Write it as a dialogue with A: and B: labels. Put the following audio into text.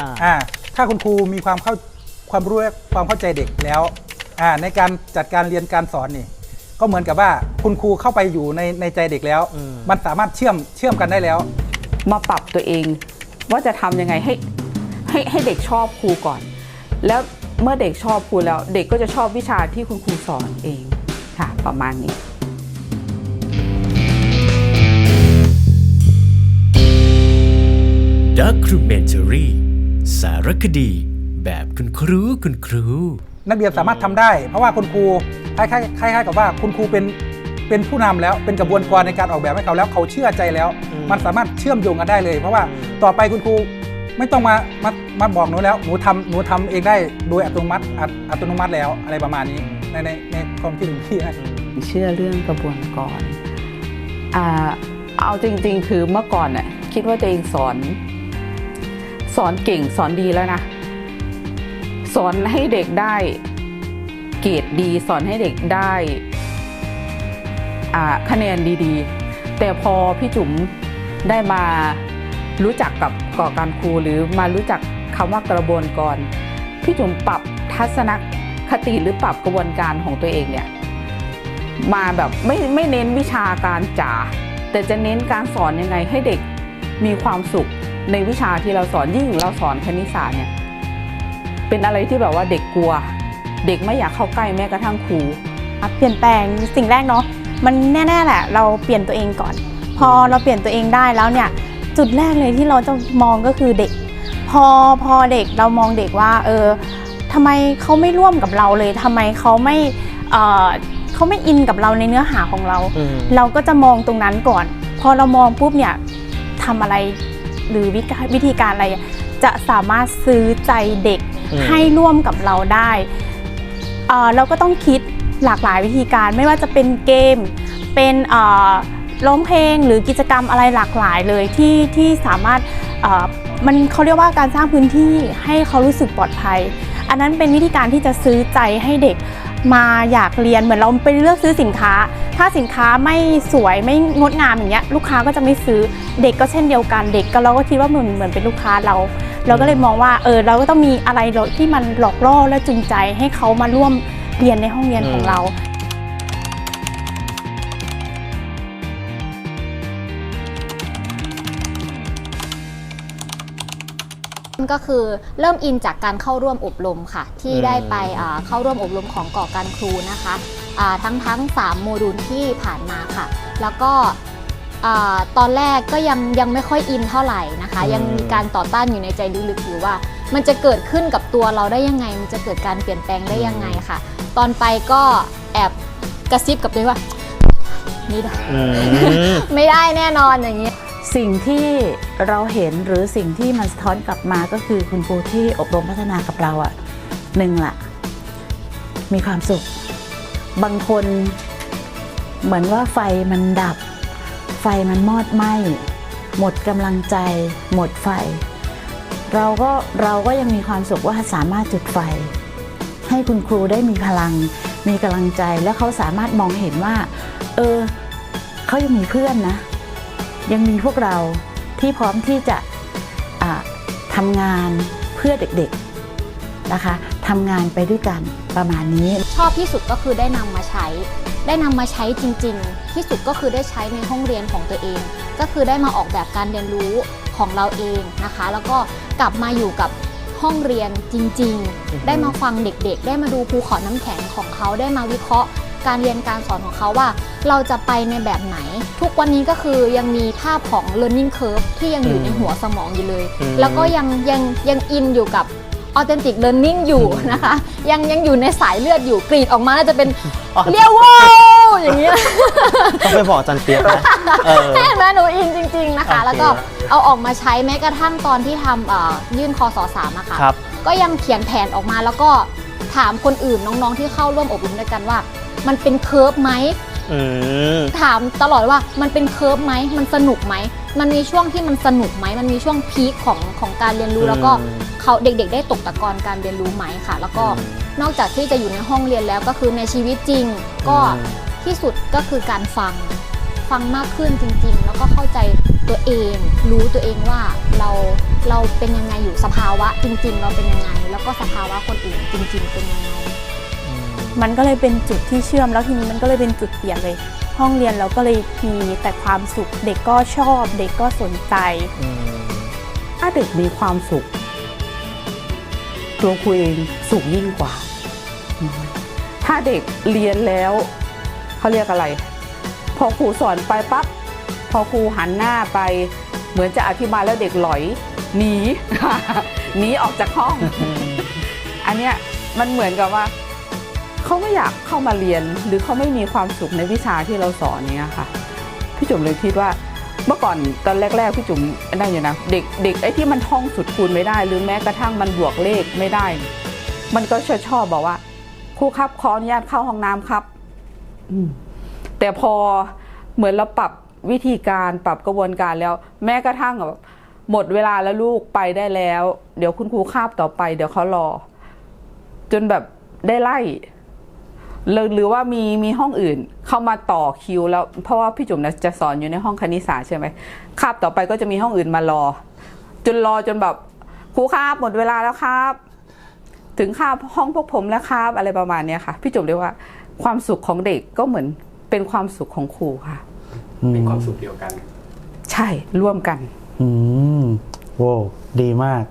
A: อ่า
B: อ่าถ้าคุณครูมีความเข้าความรู้และความเข้าใจเด็กแล้วอ่าในการจัดการเรียนการสอนนี่ ก็เหมือนกับว่าคุณครูเข้าไปอยู่ในในใจเด็กแล้ว
A: อืม
B: มันสามารถเชื่อมเชื่อมกันได้แล้ว
C: มาปรับตัวเอง ว่าจะทำยังไงให้ให้ให้เด็กชอบครูก่อน แล้วเมื่อเด็กชอบครูแล้ว เด็กก็จะชอบวิชาที่คุณครูสอนเองค่ะ ประมาณนี้
D: ด็ สารคดี แบบคุณครูคุณครู
B: นักเรียนสามารถทำได้ เพราะว่าคุณครูคล้ายๆคล้ายๆกับว่าคุณครูเป็นเป็นผู้นำแล้วเป็นกระบวนการในการออกแบบให้เขาแล้วเขาเชื่อใจแล้ว
A: อืม
B: มันสามารถเชื่อมโยงกันได้เลย เพราะว่าต่อไปคุณครูไม่ต้องมามามาบอกหนูแล้วหนูทำหนูทำเองได้โดยอัตโนมัติอัตอัตโนมัติแล้วอะไรประมาณนี้ในในในความคิดของพี่นะ
C: เชื่อเรื่องกระบวนการอ่าเอาจริง ๆ คือเมื่อก่อนน่ะคิดว่าตัวเองสอน สอนเก่งสอนดีแล้วนะ สอนให้เด็กได้ เกรดดี สอนให้เด็กได้คะแนนดีๆ แต่พอพี่จุ๋มได้มารู้จักกับก่อการครูหรือมารู้จักคำว่ากระบวนการพี่จุ๋มปรับทัศนคติหรือปรับกระบวนการของตัวเองเนี่ยมาแบบไม่ไม่เน้นวิชาการจ๋าแต่จะเน้นการสอนยังไงให้เด็กมีความสุข ในวิชาที่เราสอนยิ่งเราสอนคณิตศาสตร์เนี่ยเป็นอะไรที่แบบว่าเด็กกลัว เด็กไม่อยากเข้าใกล้แม้กระทั่งครู
E: อะเปลี่ยนแปลงสิ่งแรกเนาะมันแน่ๆแหละ เราเปลี่ยนตัวเองก่อน พอเราเปลี่ยนตัวเองได้แล้วเนี่ย จุดแรกเลยที่เราจะมองก็คือเด็ก พอพอเด็กเรามองเด็กว่า เออทำไมเขาไม่ร่วมกับเราเลยทำไมเขาไม่เออเขาไม่อินกับเราในเนื้อหาของเรา
A: อืม
E: เราก็จะมองตรงนั้นก่อน พอเรามองปุ๊บเนี่ยทำอะไร หรือวิกวิธีการอะไร จะสามารถซื้อใจเด็ก
A: อืม
E: ให้ร่วมกับเราได้เอ่อเราก็ต้องคิดหลากหลายวิธีการไม่ว่าจะเป็นเกม เป็นเอ่อร้องเพลงหรือกิจกรรมอะไรหลากหลายเลยที่ที่สามารถเอ่อมันเขาเรียกว่าการสร้างพื้นที่ให้เขารู้สึกปลอดภัย อันนั้นเป็นวิธีการที่จะซื้อใจให้เด็กมาอยากเรียนเหมือนเราไปเลือกซื้อสินค้า ถ้าสินค้าไม่สวยไม่งดงามอย่างเงี้ยลูกค้าก็จะไม่ซื้อเด็กก็เช่นเดียวกันเด็กก็เราก็คิดว่าเหมือนเหมือนเป็นลูกค้าเรา เราก็เลยมองว่าเออเราก็ต้องมีอะไรที่มันหลอกล่อและจูงใจให้เขามาร่วมเรียนในห้องเรียนของเรา
F: ก็คือเริ่มอินจากการเข้าร่วมอบรมค่ะ ที่
A: อืม
F: ได้ไปอ่าเข้าร่วมอบรมของก่อการครูนะคะอ่าทั้งทั้ง3โมดูลที่ผ่านมาค่ะ แล้วก็อ่าตอนแรกก็ยังยังไม่ค่อยอินเท่าไหร่นะคะ
A: อืม
F: ยังมีการต่อต้านอยู่ในใจลึกๆอยู่ว่า มันจะเกิดขึ้นกับตัวเราได้ยังไง มันจะเกิดการเปลี่ยนแปลงได้ยังไงค่ะ ตอนไปก็แอบกระซิบกับตัวเองว่าไม่ได้
A: อืม
F: ไม่ได้แน่นอนอย่างนี้ย
C: สิ่งที่เราเห็นหรือสิ่งที่มันสะท้อนกลับมาก็คือคุณครูที่อบรมพัฒนากับเราอะ่ะหนึ่งละมีความสุข บางคนเหมือนว่าไฟมันดับ ไฟมันมอดไหม้หมดกำลังใจ หมดไฟ เราก็เราก็ยังมีความสุขว่าสามารถจุดไฟ ให้คุณครูได้มีพลัง มีกำลังใจและเขาสามารถมองเห็นว่า เออเขายังมีเพื่อนนะ ยังมีพวกเราที่พร้อมที่จะทำงานเพื่อเด็กๆนะคะทำงานไปด้วยกันประมาณนี้
F: ชอบที่สุดก็คือได้นำมาใช้ ได้นำมาใช้จริง ๆ ที่สุดก็คือได้ใช้ในห้องเรียนของตัวเอง ก็คือได้มาออกแบบการเรียนรู้ของเราเองนะคะ แล้วก็กลับมาอยู่กับห้องเรียนจริง ๆ ได้มาฟังเด็ก ๆ ได้มาดูภูเขาน้ำแข็งของเขาได้มาวิเคราะห์ การเรียนการสอนของเขาว่า เราจะไปในแบบไหน ทุกวันนี้ก็คือยังมีภาพของ learning curve ที่ยังอยู่ในหัวสมองอยู่เลย
A: อืม
F: แล้วก็ยังยังยังอินอยู่กับ authentic learning อยู่นะคะ ยังยังอยู่ในสายเลือดอยู่กรีดออกมาน่าจะเป็น
A: อ๋อ
F: เรียวโวอย่างนี้
A: ต้องไปบอกอาจันเปียกนะเออ
F: เห็นไหมหนูอินจริง ๆนะคะ
A: โอเค
F: แล้วก็เอาออกมาใช้แม้กระทั่งตอนที่ทำเอ่อยื่นคอสอสามอะค่ะ
A: ครับ
F: ก็ยังเขียนแผนออกมาแล้วก็ถามคนอื่นน้องๆที่เข้าร่วมอบรมด้วยกันว่า มันเป็นเคิร์ฟไหม
A: อืม
F: ถามตลอดว่ามันเป็นเคิร์ฟไหมมันสนุกไหมมันมีช่วงที่มันสนุกไหมมันมีช่วงพีคของของการเรียนรู้
A: อืม
F: แล้วก็เขาเด็ก ๆ ได้ตกตะกอนการเรียนรู้ไหมค่ะ แล้วก็
A: อืม
F: นอกจากที่จะอยู่ในห้องเรียนแล้วก็คือในชีวิตจริง ก็
A: อืม
F: ที่สุดก็คือการฟังฟังมากขึ้นจริง ๆ แล้วก็เข้าใจตัวเอง รู้ตัวเองว่าเราเราเป็นยังไงอยู่สภาวะจริง ๆ เราเป็นยังไง แล้วก็สภาวะคนอื่นจริง ๆ เป็นยังไง
E: มันก็เลยเป็นจุดที่เชื่อมแล้วทีนี้มันก็เลยเป็นจุดเปลี่ยนเลย ห้องเรียนเราก็เลยมีแต่ความสุขเด็กก็ชอบ เด็กก็สนใจ
C: ถ้าเด็กมีความสุข ตัวครูเองสุขยิ่งกว่า ถ้าเด็กเรียนแล้วเขาเรียกอะไร พอครูสอนไปปั๊บพอครูหันหน้าไป เหมือนจะอธิบายแล้วเด็กหลอยหนีหนีออกจากห้อง อันเนี้ยมันเหมือนกับว่า เขาไม่อยากเข้ามาเรียนหรือเขาไม่มีความสุขในวิชาที่เราสอนเนี้ยค่ะพี่จุ๋มเลยคิดว่าเมื่อก่อนตอนแรกๆพี่จุ๋มได้อยู่นะเด็กเด็กไอ้ที่มันท่องสุดคูณไม่ได้ หรือแม้กระทั่งมันบวกเลขไม่ได้ มันก็ชอบชอบบอกว่าครูครับขออนุญาตเข้าห้องน้ำครับแต่พอเหมือนเราปรับวิธีการปรับกระบวนการแล้ว แม้กระทั่งแบบหมดเวลาแล้วลูกไปได้แล้ว เดี๋ยวคุณครูคาบต่อไป เดี๋ยวเขารอ จนแบบได้ไล่ หรือหรือว่ามีมีห้องอื่นเข้ามาต่อคิว แล้วเพราะว่าพี่จุ๋มนะจะสอนอยู่ในห้องคณิตศาสตร์ใช่ไหมคาบต่อไปก็จะมีห้องอื่นมารอ จนรอจนแบบครูครับหมดเวลาแล้วครับ ถึงคาบห้องพวกผมแล้วครับอะไรประมาณเนี้ยค่ะพี่จุ๋มเรียกว่าความสุขของเด็กก็เหมือนเป็นความสุขของครูค่ะ
G: เป็นความสุขเดียวกัน
C: ใช่ร่วมกัน
A: อืมโว้ดีมาก